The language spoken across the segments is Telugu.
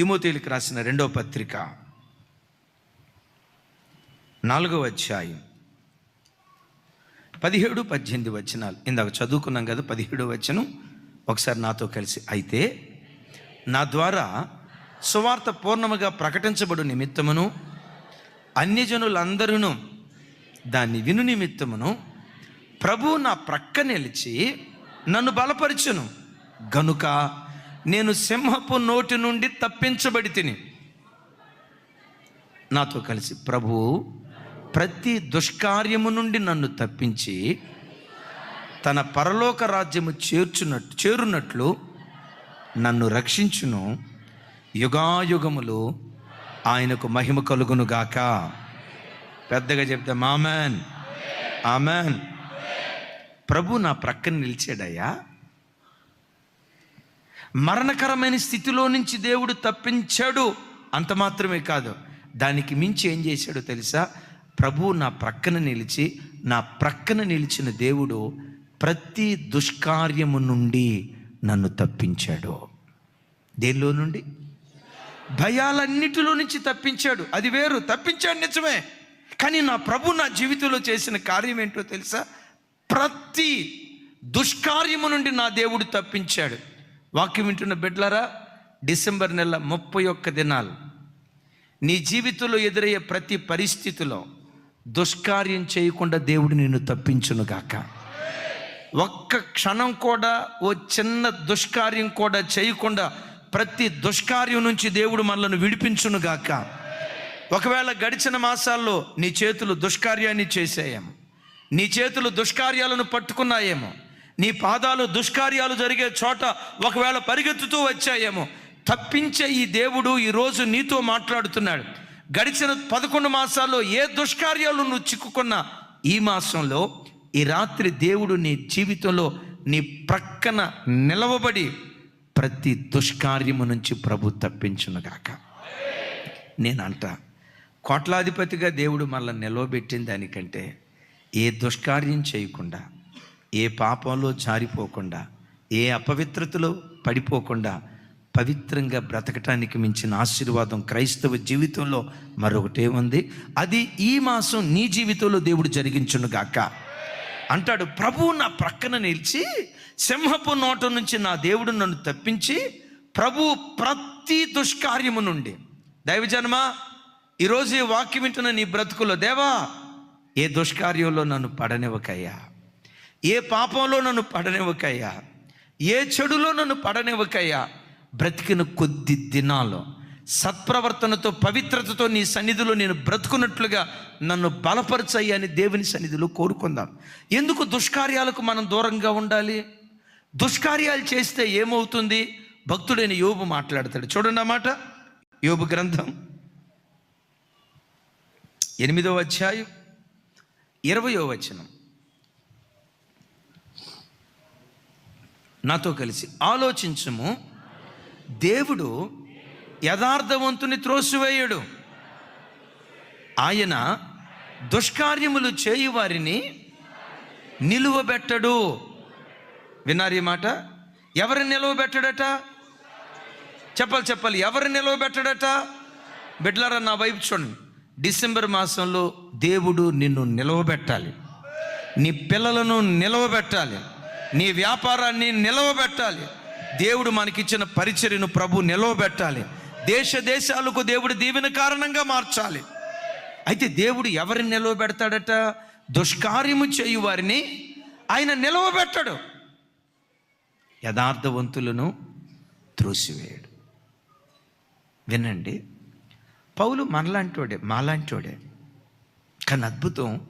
తిమోతీలకు రాసిన రెండో పత్రిక. నాలుగవ అధ్యాయం. పదిహేడు పద్దెనిమిది వచనాలు. ఇందాక చదువుకున్నాం కదా పదిహేడు వచనం. ఒకసారి నాతో కలిసి. అయితే నా ద్వారా సువార్త పూర్ణముగా ప్రకటించబడు నిమిత్తమును అన్యజనులందరూ దాన్ని విను నిమిత్తమును ప్రభు నా ప్రక్క నిలిచి నన్ను బలపరచును. గనుక నేను సింహపు నోటి నుండి తప్పించబడి తిని నాతో కలిసి ప్రభు ప్రతి దుష్కార్యము నుండి నన్ను తప్పించి తన పరలోక రాజ్యము చేర్చున్నట్టు చేరునట్లు నన్ను రక్షించును. యుగాయుగములు ఆయనకు మహిమ కలుగునుగాక పెద్దగా చెప్తే మామన్ ఆమెన్. ప్రభు నా ప్రక్కన నిలిచాడయ్యా. మరణకరమైన స్థితిలో నుంచి దేవుడు తప్పించాడు. అంత మాత్రమే కాదు. దానికి మించి ఏం చేశాడో తెలుసా? ప్రభు నా ప్రక్కన నిలిచి నా ప్రక్కన నిలిచిన దేవుడు ప్రతి దుష్కార్యము నుండి నన్ను తప్పించాడు. దేనిలో నుండి? భయాలన్నిటిలో నుంచి తప్పించాడు. అది వేరు. తప్పించాడు నిజమే. కానీ నా ప్రభు నా జీవితంలో చేసిన కార్యం ఏంటో తెలుసా? ప్రతి దుష్కార్యము నుండి నా దేవుడు తప్పించాడు. వాక్యం వింటున్న బిడ్లరా డిసెంబర్ నెల ముప్పై ఒక్క దినాలు. నీ జీవితంలో ఎదురయ్యే ప్రతి పరిస్థితిలో దుష్కార్యం చేయకుండా దేవుడు నిన్ను తప్పించునుగాక ఒక్క క్షణం కూడా ఓ చిన్న దుష్కార్యం కూడా చేయకుండా ప్రతి దుష్కార్యం నుంచి దేవుడు మనల్ని విడిపించునుగాక ఒకవేళ గడిచిన మాసాల్లో నీ చేతులు దుష్కార్యాన్ని చేసేయేమో. నీ చేతులు దుష్కార్యాలను పట్టుకున్నాయేమో. నీ పాదాలు దుష్కార్యాలు జరిగే చోట ఒకవేళ పరిగెత్తుతూ వచ్చాయేమో తప్పించే ఈ దేవుడు ఈరోజు నీతో మాట్లాడుతున్నాడు. గడిచిన పదకొండు మాసాల్లో ఏ దుష్కార్యాలు నువ్వు చిక్కుకున్నా ఈ మాసంలో ఈ రాత్రి దేవుడు నీ జీవితంలో నీ ప్రక్కన నిలవబడి ప్రతి దుష్కార్యము నుంచి ప్రభు తప్పించునుగాక నేను అంట కోట్లాధిపతిగా దేవుడు మళ్ళీ నిలవబెట్టిన దానికంటే ఏ దుష్కార్యం చేయకుండా ఏ పాపంలో జారిపోకుండా ఏ అపవిత్రతలో పడిపోకుండా పవిత్రంగా బ్రతకటానికి మించిన ఆశీర్వాదం క్రైస్తవ జీవితంలో మరొకటే ఉంది. అది ఈ మాసం నీ జీవితంలో దేవుడు జరిగించునుగాక అంటాడు ప్రభువు నా ప్రక్కన నిలిచి సింహపు నోట నుంచి నా దేవుడు నన్ను తప్పించి ప్రభు ప్రతి దుష్కార్యము నుండి. దైవజన్మ ఈరోజు ఈ వాక్యం వింటున్న నీ బ్రతుకులో దేవా ఏ దుష్కార్యంలో నన్ను పడనివ్వకయ్యా. ఏ పాపంలో నన్ను పడనివ్వకయ్యా? ఏ చెడులో నన్ను పడనివ్వకయ్యా? బ్రతికిన కొద్ది దినాలు సత్ప్రవర్తనతో పవిత్రతతో నీ సన్నిధిలో నేను బ్రతుకున్నట్లుగా నన్ను బలపరచయ్యా అని దేవుని సన్నిధిలో కోరుకుందాం. ఎందుకు దుష్కార్యాలకు మనం దూరంగా ఉండాలి? దుష్కార్యాలు చేస్తే ఏమవుతుంది? భక్తుడైన యోబు మాట్లాడతాడు. చూడండి అన్నమాట యోబు గ్రంథం ఎనిమిదవ అధ్యాయం ఇరవయో వచనం. నాతో కలిసి ఆలోచించము. దేవుడు యథార్థవంతుని త్రోసివేయడు. ఆయన దుష్కార్యములు చేయు వారిని నిలువబెట్టడు. విన్నారు ఈ మాట? ఎవరిని నిలువబెట్టడట? చెప్పాలి చెప్పాలి. ఎవరిని నిలవబెట్టడట? బిడ్లారా నా వైపు చూడండి. డిసెంబర్ మాసంలో దేవుడు నిన్ను నిలవబెట్టాలి. నీ పిల్లలను నిలవబెట్టాలి. నీ వ్యాపారాన్ని నిలవబెట్టాలి. దేవుడు మనకిచ్చిన పరిచర్యను ప్రభు నిలవబెట్టాలి. దేశ దేశాలకు దేవుడు దీవెన కారణంగా మార్చాలి. అయితే దేవుడు ఎవరిని నిలవబెడతాడట? దుష్కార్యము చేయు వారిని ఆయన నిలవబెట్టడు. యథార్థవంతులను త్రోసివేయడు. వినండి పౌలు మనలాంటోడే మాలాంటోడే. కానీ అద్భుతం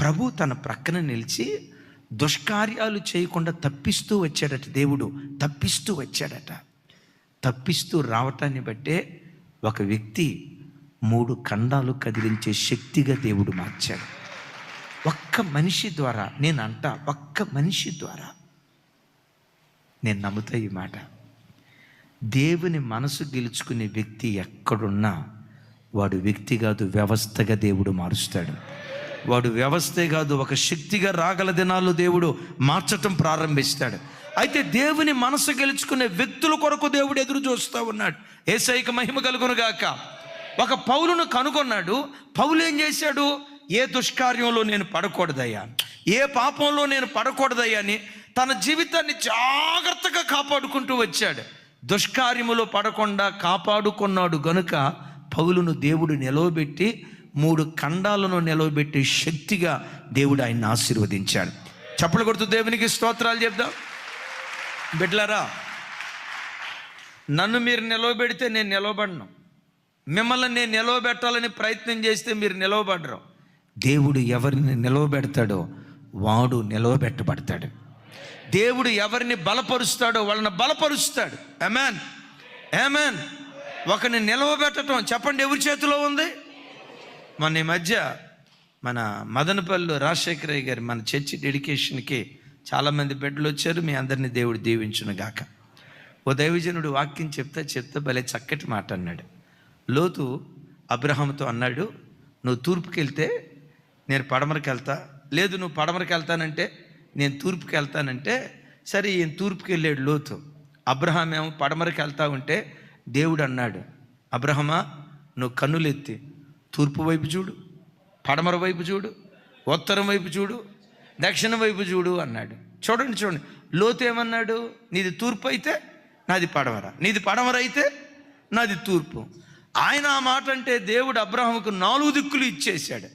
ప్రభు తన ప్రక్కన నిలిచి దుష్కార్యాలు చేయకుండా తప్పిస్తూ వచ్చాడట దేవుడు తప్పిస్తూ వచ్చాడట. తప్పిస్తూ రావటాన్ని బట్టే ఒక వ్యక్తి మూడు ఖండాలు కదిలించే శక్తిగా దేవుడు మార్చాడు. ఒక్క మనిషి ద్వారా నేను అంట ఒక్క మనిషి ద్వారా నేను నమ్ముతా ఈ మాట. దేవుని మనసు గెలుచుకునే వ్యక్తి ఎక్కడున్నా వాడు వ్యక్తి కాదు వ్యవస్థగా దేవుడు మారుస్తాడు. వాడు వ్యవస్థే కాదు ఒక శక్తిగా రాగల దినాలు దేవుడు మార్చటం ప్రారంభిస్తాడు. అయితే దేవుని మనసు గెలుచుకునే వ్యక్తుల కొరకు దేవుడు ఎదురు చూస్తూ ఉన్నాడు. ఏసైక మహిమ కలుగును గాక. ఒక పౌలును కనుగొన్నాడు. పౌలు ఏం చేశాడు? ఏ దుష్కార్యంలో నేను పడకూడదయ్యా. ఏ పాపంలో నేను పడకూడదయ్యా అని తన జీవితాన్ని జాగ్రత్తగా కాపాడుకుంటూ వచ్చాడు. దుష్కార్యములో పడకుండా కాపాడుకున్నాడు గనుక పౌలును దేవుడు నిలవబెట్టి మూడు ఖండాలను నిలవబెట్టి శక్తిగా దేవుడు ఆయన్ని ఆశీర్వదించాడు. చప్పలు కొడుతూ దేవునికి స్తోత్రాలు చెప్దాం. బిడ్లరా నన్ను మీరు నిలవబెడితే నేను నిలవబడను. మిమ్మల్ని నేను నిలవబెట్టాలని ప్రయత్నం చేస్తే మీరు నిలవబడరు. దేవుడు ఎవరిని నిలవబెడతాడో వాడు నిలవబెట్టబడతాడు. దేవుడు ఎవరిని బలపరుస్తాడో వాళ్ళని బలపరుస్తాడు. ఎమాన్ ఏమాన్ ఒకరిని నిలవబెట్టడం చెప్పండి ఎవరి చేతిలో ఉంది? మొన్న ఈ మధ్య మన మదనపల్లి రాజశేఖరయ్య గారి మన చర్చి డెడికేషన్కి చాలామంది బిడ్డలు వచ్చారు. మీ అందరినీ దేవుడు దీవించును గాక. ఓ దైవజనుడు వాక్యం చెప్తా చెప్తా భలే చక్కటి మాట అన్నాడు. లోతు అబ్రహాంతో అన్నాడు నువ్వు తూర్పుకి వెళ్తే నేను పడమరకి వెళ్తా. లేదు నువ్వు పడమరకి వెళ్తానంటే నేను తూర్పుకి వెళ్తానంటే సరే ఈయన తూర్పుకి వెళ్ళాడు లోతు. అబ్రహాం ఏమో పడమరకి వెళ్తా ఉంటే దేవుడు అన్నాడు అబ్రహమా నువ్వు కన్నులెత్తి తూర్పు వైపు చూడు పడమర వైపు చూడు ఉత్తరం వైపు చూడు దక్షిణ వైపు చూడు అన్నాడు. చూడండి చూడండి. లోతు ఏమన్నాడు? నీది తూర్పు అయితే నాది పడమర. నీది పడమర అయితే నాది తూర్పు. ఆయన ఆ మాట అంటే దేవుడు అబ్రహంకు నాలుగు దిక్కులు ఇచ్చేశాడు.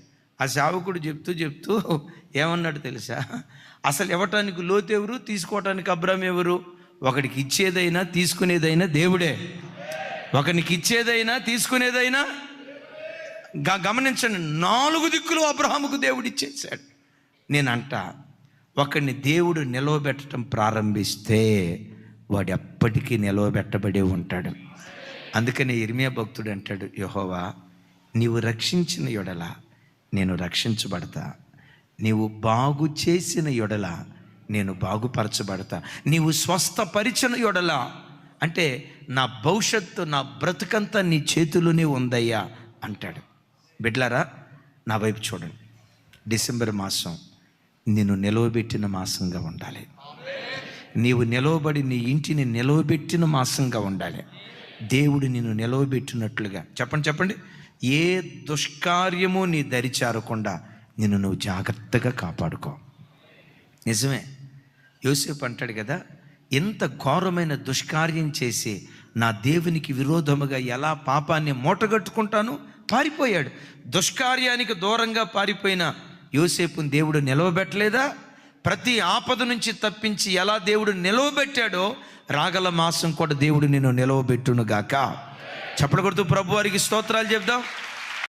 ఆ సేవకుడు చెప్తూ చెప్తూ ఏమన్నాడు తెలుసా? అసలు ఇవ్వటానికి లోతు ఎవరు? తీసుకోవటానికి అబ్రహం ఎవరు? ఒకడికి ఇచ్చేదైనా తీసుకునేదైనా దేవుడే. ఒకనికి ఇచ్చేదైనా తీసుకునేదైనా గమనించండి నాలుగు దిక్కులు అబ్రహాముకు దేవుడు ఇచ్చేసాడు నేనంట ఒకడిని దేవుడు నిలవబెట్టడం ప్రారంభిస్తే వాడు ఎప్పటికీ నిలవబెట్టబడే ఉంటాడు. అందుకని ఇర్మియా భక్తుడు అంటాడు యహోవా నీవు రక్షించిన యొడల నేను రక్షించబడతా. నీవు బాగు చేసిన యొడల నేను బాగుపరచబడతా. నీవు స్వస్థపరిచిన యొడల అంటే నా భవిష్యత్తు నా బ్రతుకంతా నీ చేతిలోనే ఉందయ్యా అంటాడు. బిడ్లరా నా వైపు చూడండి. డిసెంబర్ మాసం నిన్ను నిలవబెట్టిన మాసంగా ఉండాలి. నీవు నిలవబడి నీ ఇంటిని నిలవబెట్టిన మాసంగా ఉండాలి. దేవుడు నిన్ను నిలవబెట్టినట్లుగా. చెప్పండి చెప్పండి. ఏ దుష్కార్యము నీ దరి చేరకుండా నిన్ను నువ్వు జాగ్రత్తగా కాపాడుకో. నిజమే. యోసేపు అంటాడు కదా ఎంత ఘోరమైన దుష్కార్యం చేసి నా దేవునికి విరోధముగా ఎలా పాపాన్ని మూటగట్టుకుంటాను? పారిపోయాడు. దుష్కార్యానికి దూరంగా పారిపోయిన యోసేపుని దేవుడు నిలవబెట్టలేదా? ప్రతి ఆపద నుంచి తప్పించి ఎలా దేవుడు నిలవబెట్టాడో రాగల మాసం కూడా దేవుడు నిన్ను నిలవబెట్టును గాక చప్పడగొడుతూ ప్రభు వారికి స్తోత్రాలు చెప్దాం.